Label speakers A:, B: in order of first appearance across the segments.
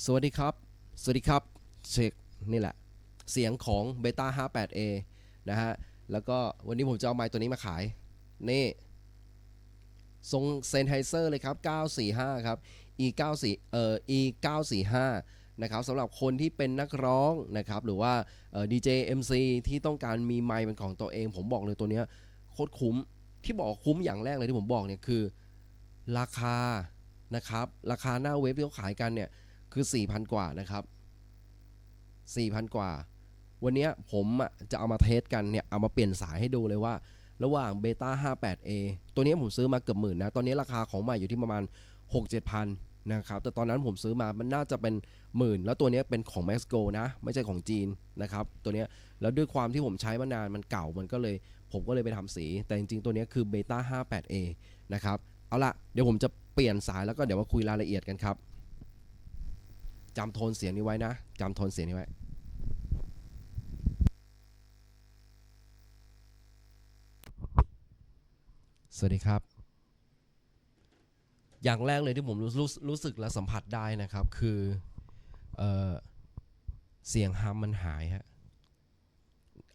A: สวัสดีครับ สวัสดีครับเช็คนี่แหละ เสียงของ Beta 58A นะฮะ แล้วก็วันนี้ผมจะเอาไมค์ตัวนี้มาขาย นี่ทรงเซนไฮเซอร์เลยครับ 945 ครับ E 94เอ่อ E 945นะครับสำหรับคนที่เป็นนักร้องนะครับ หรือว่าเอ่อ DJ MC ที่ต้องการมีไมค์เป็นของตัวเอง ผมบอกเลยตัวเนี้ยโคตรคุ้ม ที่บอกคุ้มอย่างแรกเลยที่ผมบอกเนี่ยคือ ราคานะครับ ราคาหน้าเว็บที่เขาขายกันเนี่ย คือ 4,000 กว่านะครับ 4,000 กว่า วันนี้ผมจะเอามาเทสกันเนี่ยเอามาเปลี่ยนสายให้ดูเลยว่า ระหว่าง Beta 58A ตัวนี้ผมซื้อมาเกือบหมื่นนะ ตอนนี้ราคาของใหม่อยู่ที่ประมาณ 6-7พันนะครับแต่ตอนนั้นผมซื้อมามันน่าจะเป็นหมื่น แล้วตัวนี้เป็นของ Max Go นะ ไม่ใช่ของจีนนะครับตัวนี้แล้วด้วยความที่ผมใช้มานานมันเก่ามันก็เลย ผมก็เลยไปทำสี แต่จริงๆ ตัวนี้คือ Beta 58A นะครับ เอาละเดี๋ยวผมจะเปลี่ยนสายแล้วก็เดี๋ยวมาคุยรายละเอียดกันครับ จำโทนเสียงนี้ไว้นะจำโทนเสียงนี้ไว้สวัสดีครับ อย่างแรกเลยที่ผมรู้รู้รู้สึกและสัมผัสได้นะครับ คือเออเสียงฮัมมันหายฮะ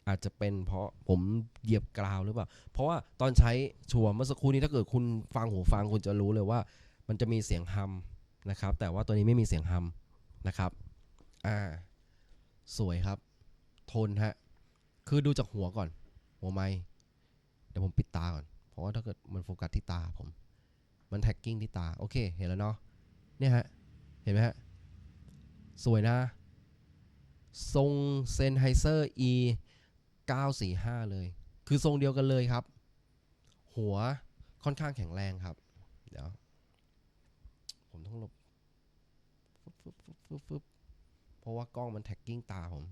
A: อาจจะเป็นเพราะผมเหยียบกราวหรือเปล่า เพราะว่าตอนใช้ชัวร์เมื่อสักครู่นี้ถ้าเกิดคุณฟังหูฟังคุณจะรู้เลยว่า มันจะมีเสียงฮัมนะครับ แต่ว่าตัวนี้ไม่มีเสียงฮัม นะครับ อ่า สวยครับ โทนฮะ คือดูจากหัวก่อน หัวไม้เดี๋ยวผมปิดตาก่อน เพราะว่าถ้าเกิดมันโฟกัสที่ตาผม มันแท็กกิ้งที่ตา โอเค เห็นแล้วเนาะ เนี่ยฮะ เห็นไหมฮะ สวยนะ ทรงเซนไฮเซอร์ E 945 เลย คือทรงเดียวกันเลยครับ หัวค่อนข้างแข็งแรงครับ เดี๋ยว ผมต้องลบ ฟึบ ฟึบฟึบเพราะว่ากล้องมันแท็กกิ้งตาผม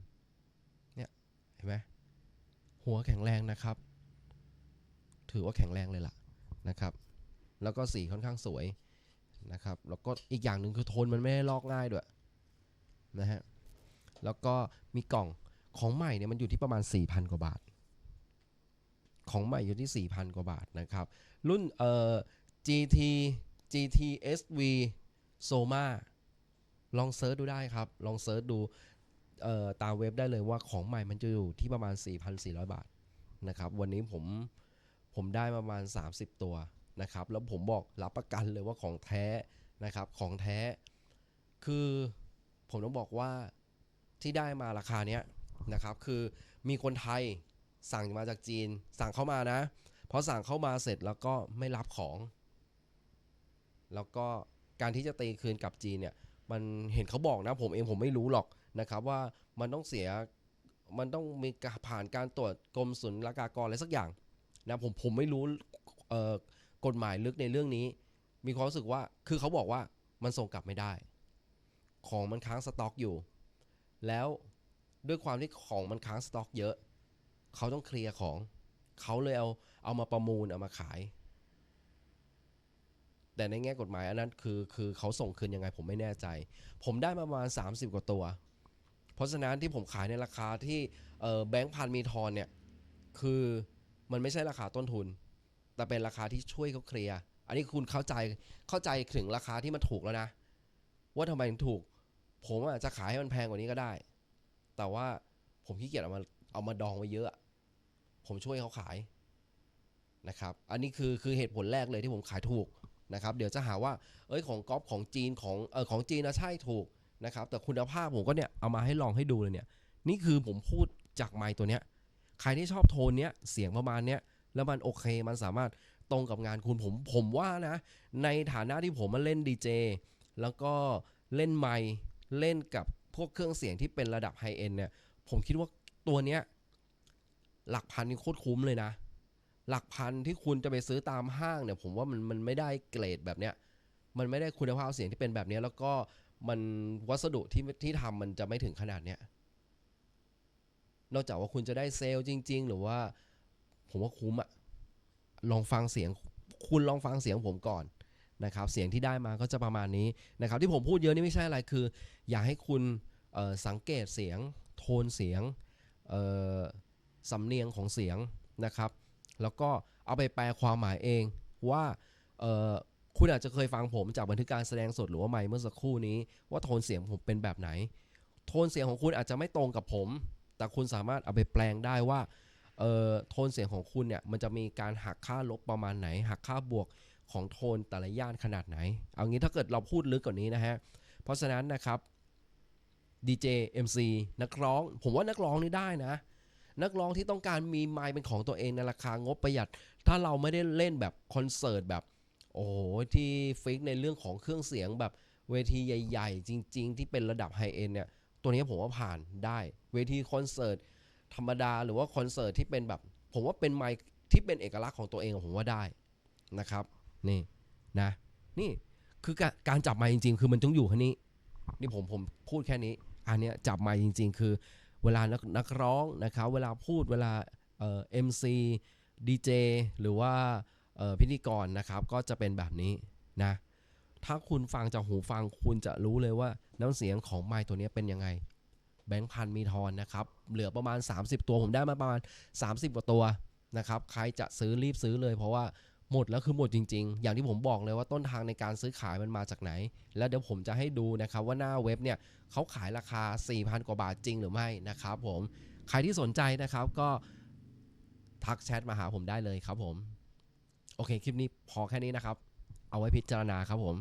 A: เนี่ย เห็นไหมหัวแข็งแรงนะครับ ถือว่าแข็งแรงเลยล่ะนะครับ แล้วก็สีค่อนข้างสวยนะครับ แล้วก็อีกอย่างหนึ่งคือโทนมันไม่ได้ลอกง่ายด้วยนะฮะ แล้วก็มีกล่องของใหม่เนี่ยมันอยู่ที่ประมาณ 4,000 กว่าบาท ของใหม่อยู่ที่ 4,000 กว่าบาทนะครับ รุ่นเอ่อ GT GTSV Soma ลองเซิร์ชดูได้ครับ ลองเซิร์ชดูตามเว็บได้เลยว่าของใหม่มันจะอยู่ที่ประมาณ 4,400 บาทนะครับ วันนี้ผมผมได้ประมาณ 30 ตัวนะครับ แล้วผมบอกรับประกันเลยว่าของแท้นะครับ ของแท้ คือผมต้องบอกว่าที่ได้มาราคาเนี้ยนะครับ คือมีคนไทยสั่งมาจากจีน สั่งเข้ามานะพอสั่งเข้ามาเสร็จแล้วก็ไม่รับของ แล้วก็การที่จะตีคืนกับจีนเนี่ย มันเห็นเขาบอกนะ ผมเองผมไม่รู้หรอกนะครับ ว่ามันต้องเสียมันต้องมีการผ่านการตรวจกรมศุลกากรอะไรสักอย่างนะผมผมไม่รู้กฎหมายลึกในเรื่องนี้ มีความรู้สึกว่าคือเขาบอกว่ามันส่งกลับไม่ได้ ของมันค้างสต็อกอยู่ แล้วด้วยความที่ของมันค้างสต็อกเยอะ เขาต้องเคลียร์ของ เขาเลยเอาเอามาประมูลเอามาขาย แต่ในแง่กฎหมายอันนั้นคือคือเขาส่งคืนยังไงผมไม่แน่ใจ ผมได้มาประมาณ 30 กว่าตัว เพราะฉะนั้นที่ผมขายในราคาที่เออแบงค์พันมีทอนเนี่ยคือมันไม่ใช่ราคาต้นทุน แต่เป็นราคาที่ช่วยเขาเคลียร์อันนี้คุณเข้าใจเข้าใจถึงราคาที่มันถูกแล้วนะ ว่าทำไมถึงถูก ผมอาจจะขายให้มันแพงกว่านี้ก็ได้ แต่ว่าผมขี้เกียจเอามาเอามาดองไว้เยอะ ผมช่วยเขาขายนะครับ อันนี้คือคือเหตุผลแรกเลยที่ผมขายถูก นะครับเดี๋ยวจะหาว่าเอ้ยของก๊อปของจีนของเออของจีนนะใช่ถูกนะครับแต่คุณภาพผมก็เนี่ยเอามาให้ลองให้ดูเลยเนี่ยนี่คือผมพูดจากไมค์ตัวเนี้ยใครที่ชอบโทนเนี้ยเสียงประมาณเนี้ยแล้วมันโอเคมันสามารถตรงกับงานคุณผมผมว่านะในฐานะที่ผมมาเล่นดีเจแล้วก็เล่นไมค์เล่นกับพวกเครื่องเสียงที่เป็นระดับไฮเอ็นเนี่ยผมคิดว่าตัวเนี้ยหลักพันนี่โคตรคุ้มเลยนะ หลักพันที่คุณจะไปซื้อตามห้างเนี่ยผมว่ามันมันไม่ได้เกรดแบบเนี้ยมันไม่ได้คุณภาพเสียงที่เป็นแบบเนี้ยแล้วก็มันวัสดุที่ที่ทำมันจะไม่ถึงขนาดเนี้ยนอกจากว่าคุณจะได้เซลล์จริง ๆ หรือว่า ผมว่าคุ้มอะลองฟังเสียง คุณลองฟังเสียงผมก่อนนะครับ เสียงที่ได้มาก็จะประมาณนี้นะครับ ที่ผมพูดเยอะนี่ไม่ใช่อะไรคือ อยากให้คุณสังเกตเสียง โทนเสียงสำเนียงของเสียงนะครับ แล้วก็เอาไปแปลความหมายเองว่าเออคุณอาจจะเคยฟังผมจากบันทึกการแสดงสดหรือว่าไมค์เมื่อสักครู่นี้ ว่าโทนเสียงผมเป็นแบบไหน โทนเสียงของคุณอาจจะไม่ตรงกับผม แต่คุณสามารถเอาไปแปลงได้ว่าเอ่อโทนเสียงของคุณเนี่ยมันจะมีการหักค่าลบประมาณไหน หักค่าบวกของโทนแต่ละย่านขนาดไหน เอางี้ถ้าเกิดเราพูดลึกกว่านี้นะฮะ เพราะฉะนั้นนะครับ DJ MC นักร้อง ผมว่านักร้องนี่ได้นะ นักร้องที่ต้องการมีไมค์เป็นของตัวเองในราคางบประหยัด ถ้าเราไม่ได้เล่นแบบคอนเสิร์ตแบบ โอ้โหที่ฟิกในเรื่องของเครื่องเสียงแบบเวทีใหญ่ ๆ จริง ๆ ที่เป็นระดับไฮเอ็นเนี่ยตัวนี้ผมว่าผ่านได้เวทีคอนเสิร์ตธรรมดาหรือว่าคอนเสิร์ตที่เป็นแบบ ผมว่าเป็นไมค์ที่เป็นเอกลักษณ์ของตัวเองผมว่าได้นะครับ นี่นะนี่คือการการจับไมค์จริง ๆ คือมันต้องอยู่แค่นี้ นี่ผมผมพูดแค่นี้ อันเนี้ยจับไมค์จริง ๆ คือ เวลานักนักร้องนะครับเวลาพูดเวลาเอ่อ็มซีดีเจหรือว่าพิธีกรนะครับก็จะเป็นแบบนี้นะถ้าคุณฟังจากหูฟังคุณจะรู้เลยว่าน้ำเสียงของไมค์ตัวนี้เป็นยังไง แบงค์พันมีทอนนะครับ เหลือประมาณ 30 ตัวผมได้มาประมาณ 30 กว่าตัวนะครับ ใครจะซื้อรีบซื้อเลยเพราะว่า หมดแล้วคือหมดจริง ๆ อย่างที่ผมบอกเลยว่าต้นทางในการซื้อขายมันมาจากไหน แล้วเดี๋ยวผมจะให้ดูนะครับว่าหน้าเว็บเนี่ยเขาขายราคา 4,000 กว่าบาทจริงหรือไม่นะครับผมใครที่สนใจนะครับก็ทักแชทมาหาผมได้เลยครับผม โอเคคลิปนี้พอแค่นี้นะครับ เอาไว้พิจารณาครับผม